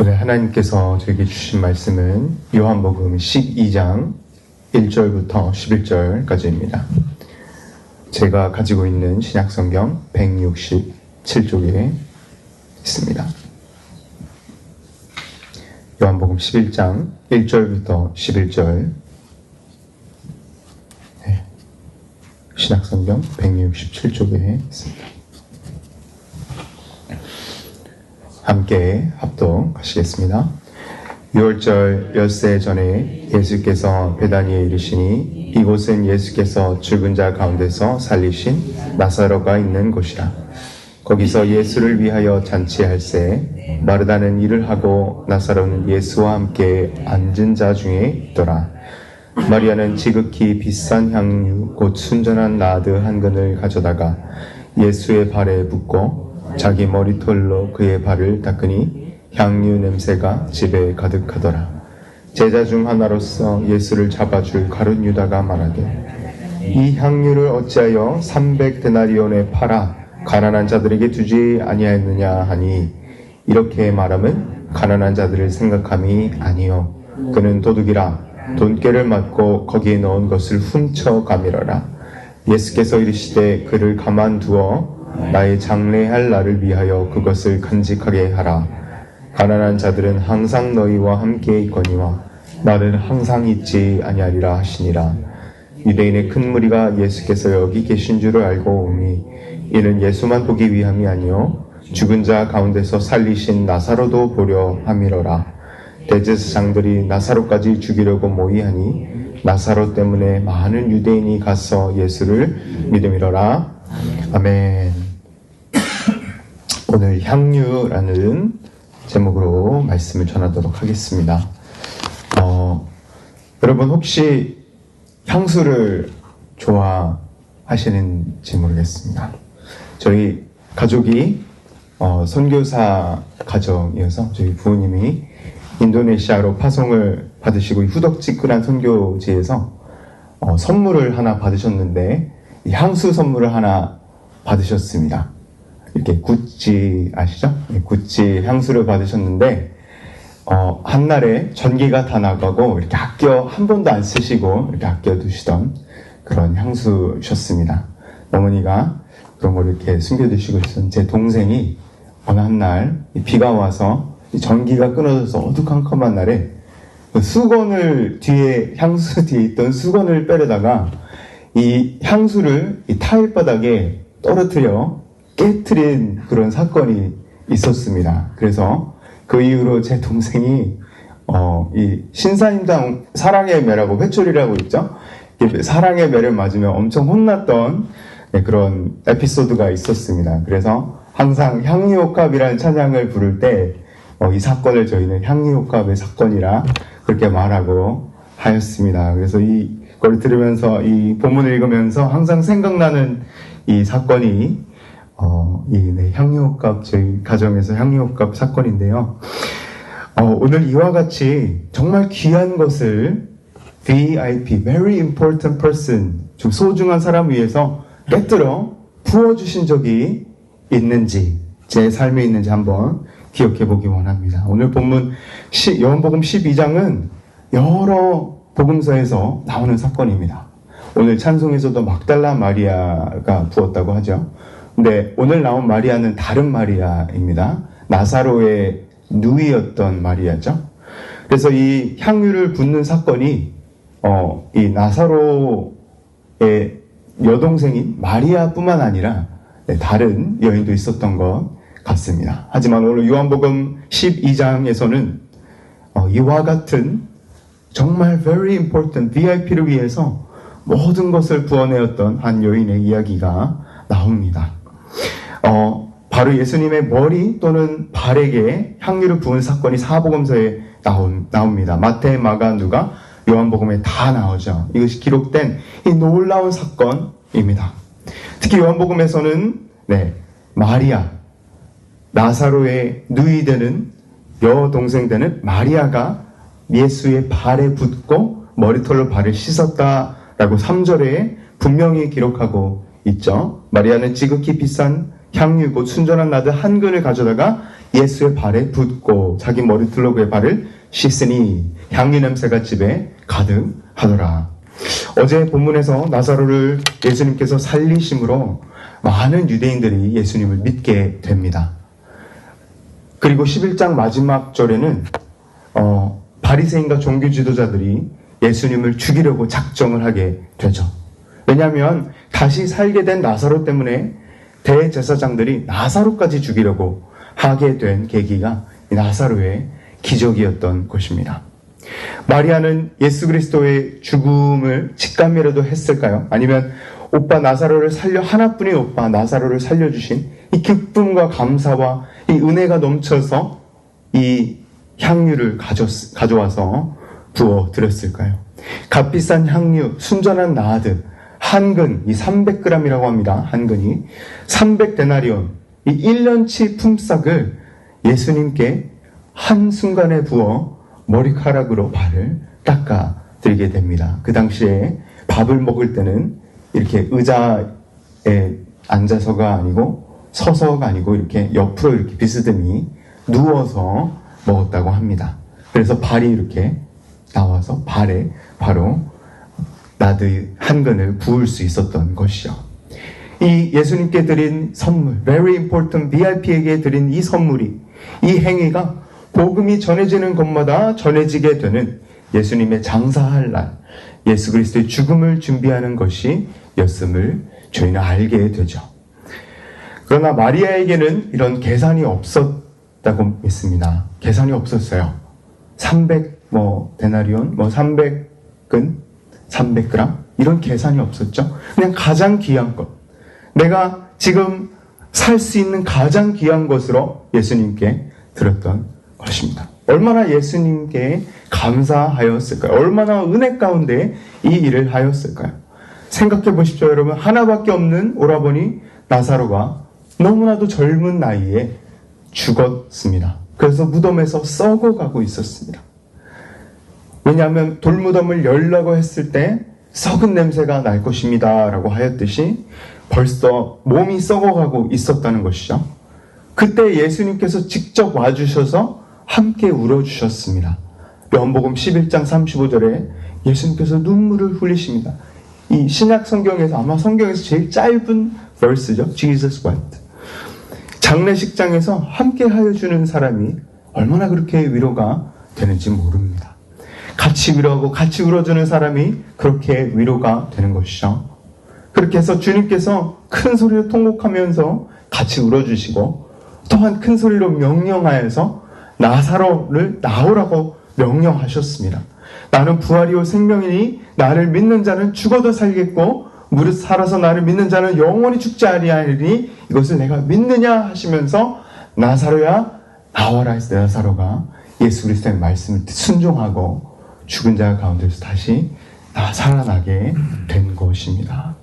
오늘 하나님께서 저에게 주신 말씀은 요한복음 12장 1절부터 11절까지입니다. 제가 가지고 있는 신약성경 167쪽에 있습니다. 요한복음 11장 1절부터 11절 네. 신약성경 167쪽에 있습니다. 함께 합독하시겠습니다. 6월절 엿새 전에 예수께서 베다니에 이르시니 이곳은 예수께서 죽은 자 가운데서 살리신 나사로가 있는 곳이라. 거기서 예수를 위하여 잔치할세 마르다는 일을 하고 나사로는 예수와 함께 앉은 자 중에 있더라. 마리아는 지극히 비싼 향유 곧 순전한 나드 한 근을 가져다가 예수의 발에 붓고 자기 머리털로 그의 발을 닦으니 향유 냄새가 집에 가득하더라. 제자 중 하나로서 예수를 잡아줄 가룟 유다가 말하되 이 향유를 어찌하여 300데나리온에 팔아 가난한 자들에게 두지 아니하였느냐 하니? 이렇게 말함은 가난한 자들을 생각함이 아니요. 그는 도둑이라 돈깨를 맞고 거기에 넣은 것을 훔쳐 가밀어라. 예수께서 이르시되 그를 가만두어 나의 장래할 날을 위하여 그것을 간직하게 하라. 가난한 자들은 항상 너희와 함께 있거니와 나는 항상 있지 아니하리라 하시니라. 유대인의 큰 무리가 예수께서 여기 계신 줄을 알고 오니 이는 예수만 보기 위함이 아니요 죽은 자 가운데서 살리신 나사로도 보려 함이로라. 대제사장들이 나사로까지 죽이려고 모이하니 나사로 때문에 많은 유대인이 가서 예수를 믿음이로라. 아멘. 오늘 향유라는 제목으로 말씀을 전하도록 하겠습니다. 어, 여러분 혹시 향수를 좋아하시는지 모르겠습니다. 저희 가족이 어, 선교사 가정이어서 저희 부모님이 인도네시아로 파송을 받으시고 후덕지근한 선교지에서 어, 선물을 하나 받으셨는데 향수 선물을 하나 받으셨습니다. 이렇게 구찌 아시죠? 구찌 향수를 받으셨는데 어, 한날에 전기가 다 나가고 이렇게 아껴 한 번도 안 쓰시고 이렇게 아껴 두시던 그런 향수셨습니다. 어머니가 그런 걸 이렇게 숨겨두시고 있었던 제 동생이 어느 한날 비가 와서 전기가 끊어져서 어두컴컴한 날에 그 수건을 뒤에 향수 뒤에 있던 수건을 빼려다가 이 향수를 이 타일 바닥에 떨어뜨려 깨트린 그런 사건이 있었습니다. 그래서 그 이후로 제 동생이 어, 이 신사임당 사랑의 매라고 회초리라고 있죠. 사랑의 매를 맞으면 엄청 혼났던 네, 그런 에피소드가 있었습니다. 그래서 항상 향유옥합이라는 찬양을 부를 때이 어, 사건을 저희는 향유옥합의 사건이라 그렇게 말하고 하였습니다. 그래서 이걸 들으면서 이 본문을 읽으면서 항상 생각나는 이 사건이 어, 이 네, 향유값 저희 가정에서 향유값 사건인데요. 어, 오늘 이와 같이 정말 귀한 것을 VIP, very important person, 좀 소중한 사람 위해서 깨뜨려 부어주신 적이 있는지, 제 삶에 있는지 한번 기억해 보기 원합니다. 오늘 본문 요한복음 12장은 여러 복음서에서 나오는 사건입니다. 오늘 찬송에서도 막달라 마리아가 부었다고 하죠. 근데 오늘 나온 마리아는 다른 마리아입니다. 나사로의 누이였던 마리아죠. 그래서 이 향유를 붓는 사건이 어, 이 나사로의 여동생인 마리아뿐만 아니라 네, 다른 여인도 있었던 것 같습니다. 하지만 오늘 요한복음 12장에서는 어, 이와 같은 정말 very important VIP를 위해서 모든 것을 부어내었던 한 여인의 이야기가 나옵니다. 어, 바로 예수님의 머리 또는 발에게 향유를 부은 사건이 사복음서에 나옵니다. 마태, 마가, 누가, 요한복음에 다 나오죠. 이것이 기록된 이 놀라운 사건입니다. 특히 요한복음에서는 네, 마리아, 나사로의 누이 되는 여동생 되는 마리아가 예수의 발에 붙고 머리털로 발을 씻었다라고 3절에 분명히 기록하고 있죠. 마리아는 지극히 비싼 향유 곧 순전한 나드 한 근을 가져다가 예수의 발에 붓고 자기 머리털로 그의 발을 씻으니 향유 냄새가 집에 가득하더라. 어제 본문에서 나사로를 예수님께서 살리심으로 많은 유대인들이 예수님을 믿게 됩니다. 그리고 11장 마지막 절에는 어, 바리새인과 종교 지도자들이 예수님을 죽이려고 작정을 하게 되죠. 왜냐하면 다시 살게 된 나사로 때문에 대제사장들이 나사로까지 죽이려고 하게 된 계기가 나사로의 기적이었던 것입니다. 마리아는 예수 그리스도의 죽음을 직감이라도 했을까요? 아니면 오빠 나사로를 살려 하나뿐인 오빠 나사로를 살려주신 이 기쁨과 감사와 이 은혜가 넘쳐서 이 향유를 가져, 가져와서 부어 드렸을까요? 값비싼 향유, 순전한 나드, 한근, 이 300g이라고 합니다. 한근이. 300데나리온, 이 1년치 품삯을 예수님께 한순간에 부어 머리카락으로 발을 닦아 드리게 됩니다. 그 당시에 밥을 먹을 때는 이렇게 의자에 앉아서가 아니고 서서가 아니고 이렇게 옆으로 이렇게 비스듬히 누워서 먹었다고 합니다. 그래서 발이 이렇게 나와서 발에 바로 나드 한 근을 부을 수 있었던 것이죠. 이 예수님께 드린 선물, very important VIP에게 드린 이 선물이, 이 행위가 복음이 전해지는 곳마다 전해지게 되는 예수님의 장사할 날, 예수 그리스도의 죽음을 준비하는 것이 였음을 저희는 알게 되죠. 그러나 마리아에게는 이런 계산이 없었다고 믿습니다. 계산이 없었어요. 300, 뭐, 데나리온, 뭐, 300근, 300g? 이런 계산이 없었죠. 그냥 가장 귀한 것. 내가 지금 살 수 있는 가장 귀한 것으로 예수님께 드렸던 것입니다. 얼마나 예수님께 감사하였을까요? 얼마나 은혜 가운데 이 일을 하였을까요? 생각해 보십시오, 여러분. 하나밖에 없는 오라버니 나사로가 너무나도 젊은 나이에 죽었습니다. 그래서 무덤에서 썩어가고 있었습니다. 왜냐하면 돌무덤을 열라고 했을 때 썩은 냄새가 날 것입니다. 라고 하였듯이 벌써 몸이 썩어가고 있었다는 것이죠. 그때 예수님께서 직접 와주셔서 함께 울어주셨습니다. 요한복음 11장 35절에 예수님께서 눈물을 흘리십니다. 이 신약 성경에서 아마 성경에서 제일 짧은 verse죠. Jesus wept. 장례식장에서 함께 하여 주는 사람이 얼마나 그렇게 위로가 되는지 모릅니다. 같이 위로하고 같이 울어주는 사람이 그렇게 위로가 되는 것이죠. 그렇게 해서 주님께서 큰 소리로 통곡하면서 같이 울어주시고 또한 큰 소리로 명령하여서 나사로를 나오라고 명령하셨습니다. 나는 부활이요 생명이니 나를 믿는 자는 죽어도 살겠고 무릇 살아서 나를 믿는 자는 영원히 죽지 아니하리니 이것을 내가 믿느냐 하시면서 나사로야 나와라 때 나사로가 예수 그리스도의 말씀을 순종하고 죽은 자 가운데서 다시 살아나게 된 것입니다.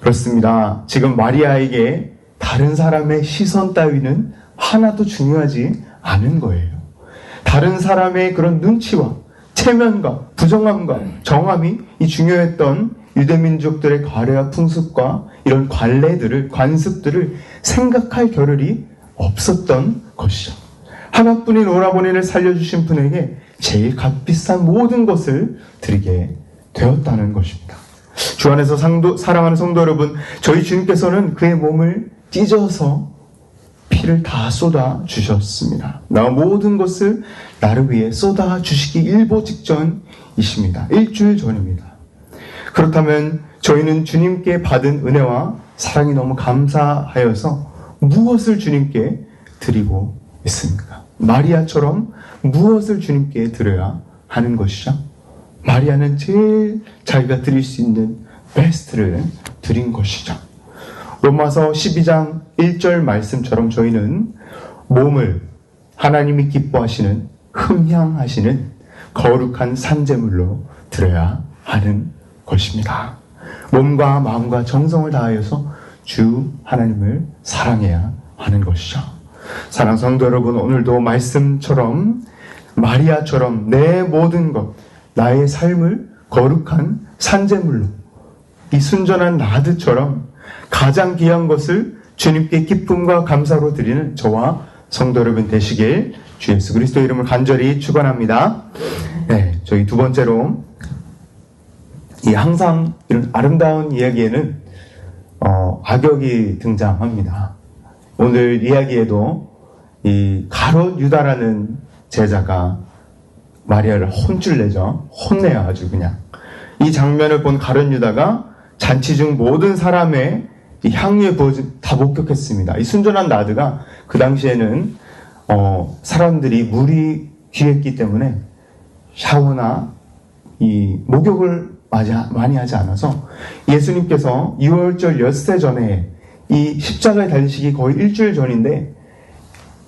그렇습니다. 지금 마리아에게 다른 사람의 시선 따위는 하나도 중요하지 않은 거예요. 다른 사람의 그런 눈치와 체면과 부정함과 정함이 이 중요했던 유대민족들의 과례와 풍습과 이런 관례들을, 관습들을 생각할 겨를이 없었던 것이죠. 하나뿐인 오라버니를 살려주신 분에게 제일 값비싼 모든 것을 드리게 되었다는 것입니다. 주 안에서 상도, 사랑하는 성도 여러분, 저희 주님께서는 그의 몸을 찢어서 피를 다 쏟아 주셨습니다. 나 모든 것을 나를 위해 쏟아 주시기 일보 직전이십니다. 일주일 전입니다. 그렇다면 저희는 주님께 받은 은혜와 사랑이 너무 감사하여서 무엇을 주님께 드리고 있습니까? 마리아처럼 무엇을 주님께 드려야 하는 것이죠? 마리아는 제일 자기가 드릴 수 있는 베스트를 드린 것이죠. 로마서 12장 1절 말씀처럼 저희는 몸을 하나님이 기뻐하시는 흠향하시는 거룩한 산재물로 드려야 하는 것입니다. 몸과 마음과 정성을 다하여서 주 하나님을 사랑해야 하는 것이죠. 사랑 성도 여러분, 오늘도 말씀처럼 마리아처럼 내 모든 것, 나의 삶을 거룩한 산재물로 이 순전한 나드처럼 가장 귀한 것을 주님께 기쁨과 감사로 드리는 저와 성도 여러분 되시길 주 예수 그리스도 이름을 간절히 축원합니다. 네, 저희 두 번째로 이 항상 이런 아름다운 이야기에는 어, 악역이 등장합니다. 오늘 이야기에도 이 가롯 유다라는 제자가 마리아를 혼쭐 내죠. 혼내요 아주 그냥. 이 장면을 본 가롯 유다가 잔치 중 모든 사람의 향유에 부어진 다 목격했습니다. 이 순전한 나드가 그 당시에는 어, 사람들이 물이 귀했기 때문에 샤워나 이 목욕을 많이 하지 않아서 예수님께서 6월절 엿새 전에 이 십자가에 달리시기 거의 일주일 전인데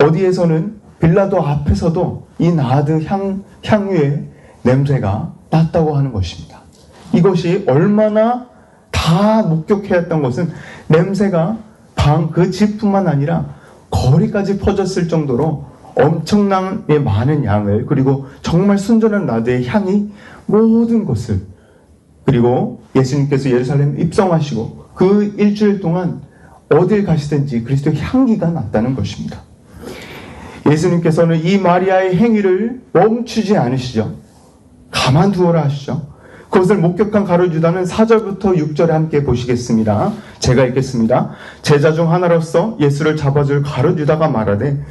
어디에서는 빌라도 앞에서도 이 나드 향, 향유의 냄새가 났다고 하는 것입니다. 이것이 얼마나 다 목격해왔던 것은 냄새가 방 그 집뿐만 아니라 거리까지 퍼졌을 정도로 엄청난 많은 양을 그리고 정말 순전한 나드의 향이 모든 곳을 그리고 예수님께서 예루살렘 입성하시고 그 일주일 동안 어딜 가시든지 그리스도의 향기가 났다는 것입니다. 예수님께서는 이 마리아의 행위를 멈추지 않으시죠. 가만두어라 하시죠. 그것을 목격한 가로주다는 4절부터 6절에 함께 보시겠습니다. 제가 읽겠습니다. 제자 중 하나로서 예수를 잡아줄 가로주다가 말하되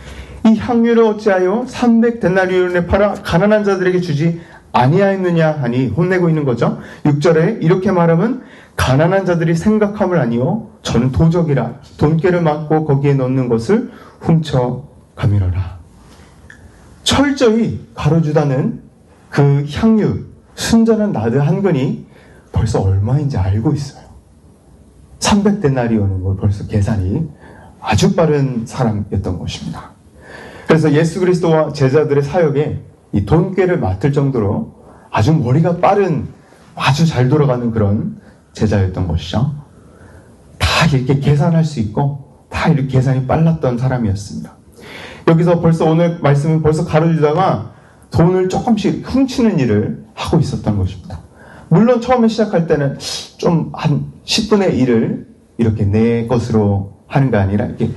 이 향유를 어찌하여 300 데나리온에 팔아 가난한 자들에게 주지 아니하였느냐 하니 혼내고 있는 거죠. 6절에 이렇게 말하면 가난한 자들이 생각함을 아니요 저는 도적이라 돈깨를 맞고 거기에 넣는 것을 훔쳐 가미러라. 철저히 가로주다는 그 향유 순전한 나드 한 근이 벌써 얼마인지 알고 있어요. 300데나리오는 걸 벌써 계산이 아주 빠른 사람이었던 것입니다. 그래서 예수 그리스도와 제자들의 사역에 이 돈꾀를 맡을 정도로 아주 머리가 빠른 아주 잘 돌아가는 그런 제자였던 것이죠. 다 이렇게 계산할 수 있고 다 이렇게 계산이 빨랐던 사람이었습니다. 여기서 벌써 오늘 말씀은 벌써 가르치다가 돈을 조금씩 훔치는 일을 하고 있었던 것입니다. 물론 처음에 시작할 때는 좀 한 10분의 1을 이렇게 내 것으로 하는 게 아니라 이렇게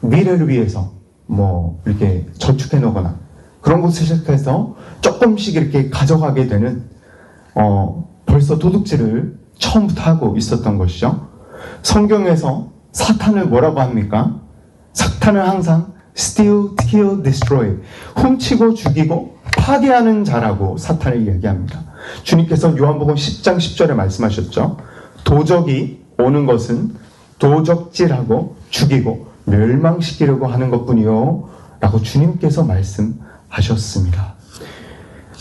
미래를 위해서 뭐 이렇게 저축해 놓거나 그런 것을 시작해서 조금씩 이렇게 가져가게 되는 어 벌써 도둑질을 처음부터 하고 있었던 것이죠. 성경에서 사탄을 뭐라고 합니까? 사탄은 항상 steal, kill, destroy 훔치고 죽이고 파괴하는 자라고 사탄을 얘기합니다. 주님께서 요한복음 10장 10절에 말씀하셨죠. 도적이 오는 것은 도적질하고 죽이고 멸망시키려고 하는 것뿐이요. 라고 주님께서 말씀 하셨습니다.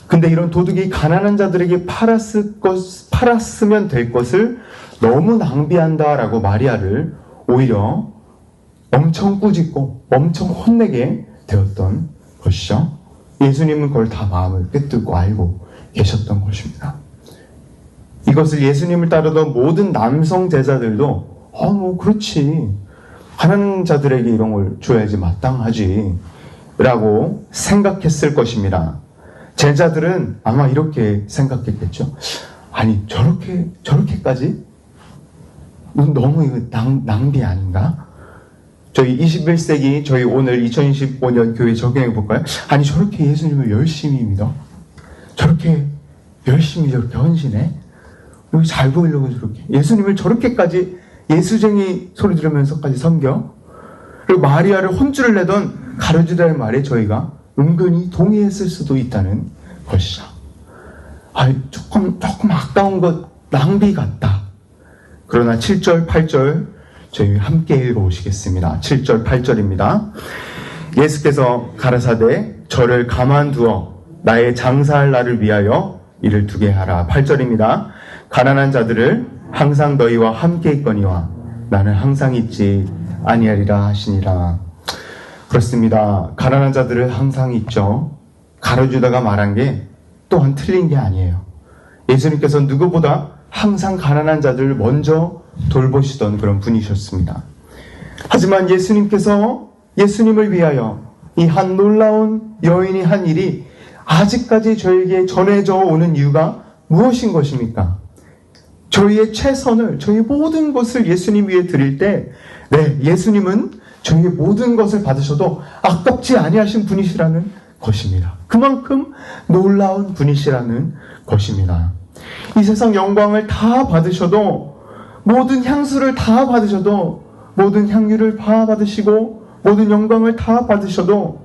근데 이런 도둑이 가난한 자들에게 팔았을 것, 팔았으면 될 것을 너무 낭비한다라고 마리아를 오히려 엄청 꾸짖고 엄청 혼내게 되었던 것이죠. 예수님은 그걸 다 마음을 꿰뚫고 알고 계셨던 것입니다. 이것을 예수님을 따르던 모든 남성 제자들도 어, 뭐 그렇지. 가난한 자들에게 이런 걸 줘야지 마땅하지. 라고 생각했을 것입니다. 제자들은 아마 이렇게 생각했겠죠. 아니, 저렇게, 저렇게까지? 너무 이거 낭, 낭비 아닌가? 저희 21세기, 저희 오늘 2025년 교회 적용해 볼까요? 아니, 저렇게 예수님을 열심히 믿어? 저렇게 열심히 저렇게 헌신해? 잘 보이려고 저렇게. 예수님을 저렇게까지 예수쟁이 소리 들으면서까지 섬겨? 그리고 마리아를 혼쭐을 내던 가르주다의 말에 저희가 은근히 동의했을 수도 있다는 것이죠. 아, 조금, 조금 아까운 것, 낭비 같다. 그러나 7절, 8절, 저희 함께 읽어보시겠습니다. 7절, 8절입니다. 예수께서 가라사대 저를 가만두어 나의 장사할 날을 위하여 이를 두게 하라. 8절입니다. 가난한 자들을 항상 너희와 함께 있거니와 나는 항상 있지 아니하리라 하시니라. 그렇습니다. 가난한 자들을 항상 있죠. 가르주다가 말한 게 또한 틀린 게 아니에요. 예수님께서 누구보다 항상 가난한 자들을 먼저 돌보시던 그런 분이셨습니다. 하지만 예수님께서 예수님을 위하여 이 한 놀라운 여인이 한 일이 아직까지 저에게 전해져 오는 이유가 무엇인 것입니까? 저희의 최선을, 저희 모든 것을 예수님 위해 드릴 때, 네, 예수님은 저희의 모든 것을 받으셔도 아깝지 아니하신 분이시라는 것입니다. 그만큼 놀라운 분이시라는 것입니다. 이 세상 영광을 다 받으셔도 모든 향수를 다 받으셔도 모든 향유를 다 받으시고 모든 영광을 다 받으셔도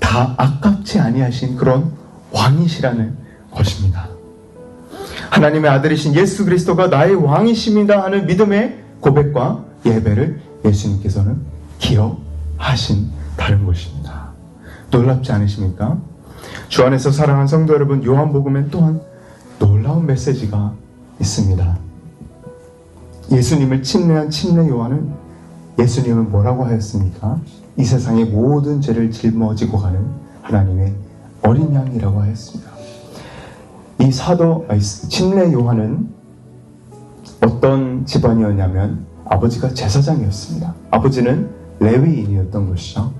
다 아깝지 아니하신 그런 왕이시라는 것입니다. 하나님의 아들이신 예수 그리스도가 나의 왕이십니다 하는 믿음의 고백과 예배를 예수님께서는 기억하신 다른 것입니다. 놀랍지 않으십니까? 주 안에서 사랑하는 성도 여러분, 요한복음엔 또한 놀라운 메시지가 있습니다. 예수님을 침례한 침례 요한은 예수님은 뭐라고 하였습니까? 이 세상의 모든 죄를 짊어지고 가는 하나님의 어린 양이라고 하였습니다. 이 사도 침례 요한은 어떤 집안이었냐면 아버지가 제사장이었습니다. 아버지는 레위인이었던 것이죠.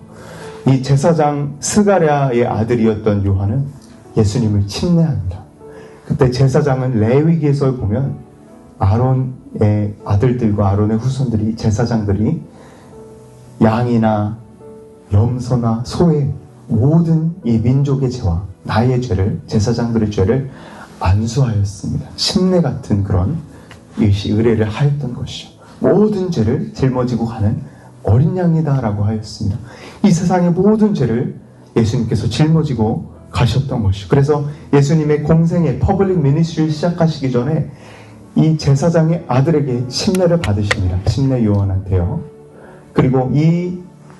이 제사장 스가랴의 아들이었던 요한은 예수님을 침례합니다. 그때 제사장은 레위기에서 보면 아론의 아들들과 아론의 후손들이 제사장들이 양이나 염소나 소의 모든 이 민족의 죄와 나의 죄를 제사장들의 죄를 안수하였습니다. 침례 같은 그런 일시 의례를 하였던 것이죠. 모든 죄를 짊어지고 가는 어린 양이다라고 하였습니다. 이 세상의 모든 죄를 예수님께서 짊어지고 가셨던 것이죠. 그래서 예수님의 공생의 퍼블릭 미니스트리를 시작하시기 전에 이 제사장의 아들에게 침례를 받으십니다. 침례 요한한테요. 그리고 이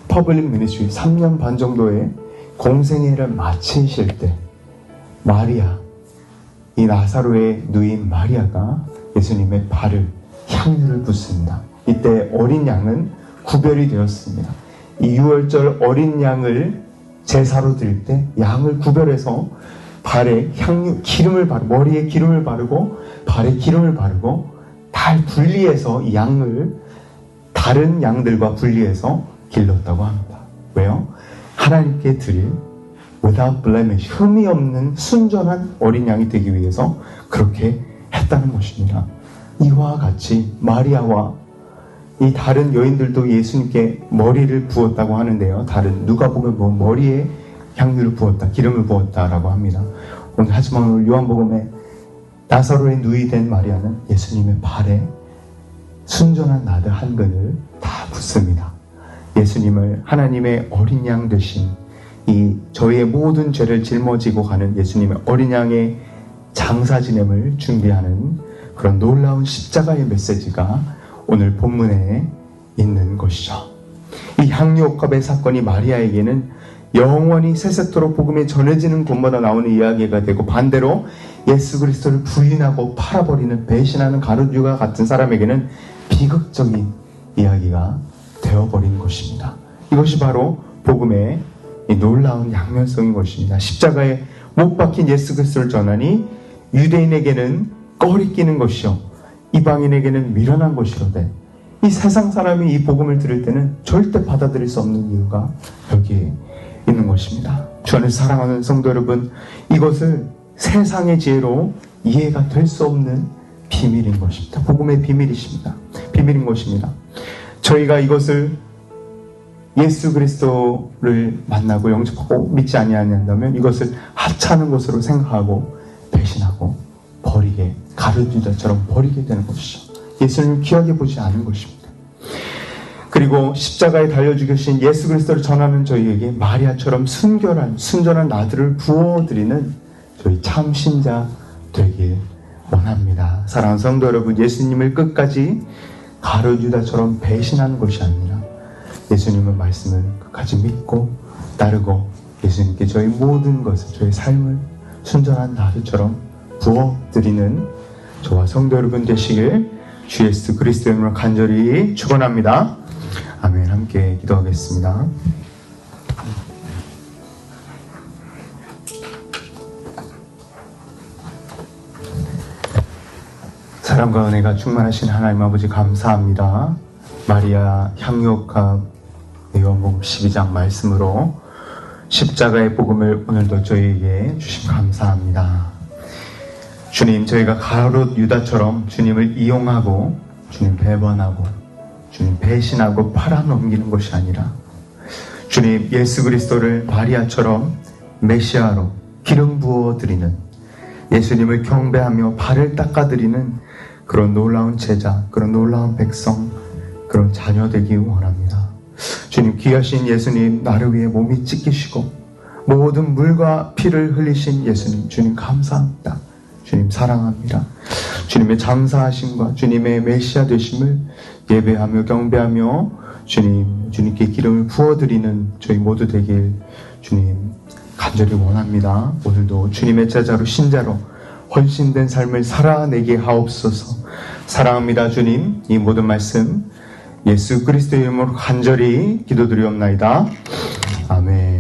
퍼블릭 미니스트리 3년 반 정도의 공생애를 마치실 때 마리아 이 나사로의 누인 마리아가 예수님의 발을 향유를 붓습니다. 이때 어린 양은 구별이 되었습니다. 이 6월절 어린 양을 제사로 드릴 때 양을 구별해서 발에 향유 기름을 바르고 머리에 기름을 바르고 발에 기름을 바르고 달 분리해서 이 양을 다른 양들과 분리해서 길렀다고 합니다. 왜요? 하나님께 드릴 without blemish 흠이 없는 순전한 어린 양이 되기 위해서 그렇게 했다는 것입니다. 이와 같이 마리아와 이 다른 여인들도 예수님께 머리를 부었다고 하는데요. 다른 누가 보면 뭐 머리에 향유를 부었다, 기름을 부었다라고 합니다. 오늘 하지만 오늘 요한복음에 나사로의 누이 된 마리아는 예수님의 발에 순전한 나드 한 근을 다 붓습니다. 예수님을 하나님의 어린 양 되신 이 저희의 모든 죄를 짊어지고 가는 예수님의 어린 양의 장사 지냄을 준비하는 그런 놀라운 십자가의 메시지가 오늘 본문에 있는 것이죠. 이 향유옥합의 사건이 마리아에게는 영원히 세세토록 복음이 전해지는 곳마다 나오는 이야기가 되고 반대로 예수 그리스도를 부인하고 팔아버리는 배신하는 가룟유가 같은 사람에게는 비극적인 이야기가 되어버린 것입니다. 이것이 바로 복음의 놀라운 양면성인 것입니다. 십자가에 못 박힌 예수 그리스도를 전하니 유대인에게는 꺼리끼는 것이요 이방인에게는 미련한 것이로되 이 세상 사람이 이 복음을 들을 때는 절대 받아들일 수 없는 이유가 여기에 있는 것입니다. 주 안에 사랑하는 성도 여러분, 이것을 세상의 지혜로 이해가 될 수 없는 비밀인 것입니다. 복음의 비밀이십니다. 비밀인 것입니다. 저희가 이것을 예수 그리스도를 만나고 영접하고 믿지 아니한다면 이것을 하찮은 것으로 생각하고 배신하고 버리게 가룟유다처럼 버리게 되는 것이죠. 예수님을 귀하게 보지 않은 것입니다. 그리고 십자가에 달려 죽으신 예수 그리스도를 전하는 저희에게 마리아처럼 순결한 순전한 나들을 부어드리는 저희 참 신자 되길 원합니다. 사랑하는 성도 여러분, 예수님을 끝까지 가룟 유다처럼 배신하는 것이 아니라 예수님의 말씀을 끝까지 믿고 따르고 예수님께 저희 모든 것을 저희 삶을 순전한 나루처럼 부어드리는 저와 성도 여러분 되시길 주 예수 그리스도의 이름으로 간절히 축원합니다. 아멘. 함께 기도하겠습니다. 사랑과 은혜가 충만하신 하나님 아버지 감사합니다. 마리아 향유옥합 요한복음 12장 말씀으로 십자가의 복음을 오늘도 저희에게 주심 감사합니다. 주님, 저희가 가롯 유다처럼 주님을 이용하고 주님 배반하고 주님 배신하고 팔아넘기는 것이 아니라 주님 예수 그리스도를 마리아처럼 메시아로 기름 부어 드리는 예수님을 경배하며 발을 닦아 드리는 그런 놀라운 제자, 그런 놀라운 백성, 그런 자녀 되기 원합니다. 주님 귀하신 예수님 나를 위해 몸이 찢기시고 모든 물과 피를 흘리신 예수님 주님 감사합니다. 주님 사랑합니다. 주님의 장사하심과 주님의 메시아 되심을 예배하며 경배하며 주님 주님께 기름을 부어드리는 저희 모두 되길 주님 간절히 원합니다. 오늘도 주님의 제자로 신자로 헌신된 삶을 살아내게 하옵소서. 사랑합니다, 주님. 이 모든 말씀 예수 그리스도의 이름으로 간절히 기도드리옵나이다. 아멘.